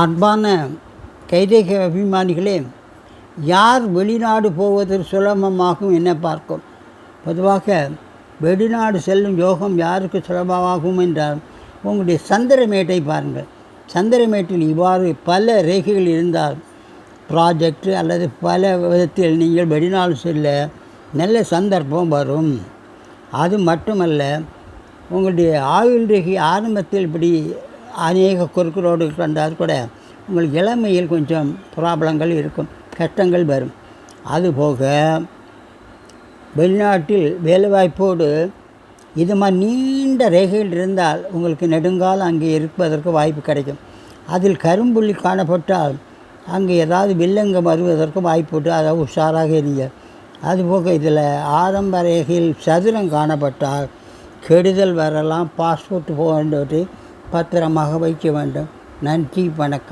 அன்பான கைரேகை அபிமானிகளே யார் வெளிநாடு போவது சுலபமாகும் என பார்க்கும். பொதுவாக வெளிநாடு செல்லும் யோகம் யாருக்கு சுலபமாகும் என்றால் உங்களுடைய சந்திரமேட்டை பாருங்கள். சந்திரமேட்டில் இவ்வாறு பல ரேகைகள் இருந்தால் ப்ராஜெக்ட் அல்லது பல விதத்தில் நீங்கள் வெளிநாடு செல்ல நல்ல சந்தர்ப்பம் வரும். அது மட்டுமல்ல உங்களுடைய ஆயுள் ரேகை ஆரம்பத்தில் இப்படி அநேக குறுக்குரோடு கண்டால் கூட உங்கள் இளமையில் கொஞ்சம் ப்ராப்ளங்கள் இருக்கும் கஷ்டங்கள் வரும். அதுபோக வெளிநாட்டில் வேலைவாய்ப்போடு இது மாதிரி நீண்ட ரேகையில் இருந்தால் உங்களுக்கு நெடுங்காலம் அங்கே இருப்பதற்கு வாய்ப்பு கிடைக்கும். அதில் கரும்புள்ளி காணப்பட்டால் அங்கே ஏதாவது வில்லங்கம் வருவதற்கு வாய்ப்பு உண்டு. அதை உஷாராக இருங்க. அதுபோக இதில் ஆரம்ப ரேகையில் சதுரம் காணப்பட்டால் கெடுதல் வரலாம். பாஸ்போர்ட் போன்றவற்றை பத்திரமாக வைக்க வேண்டும். நன்றி வணக்கம்.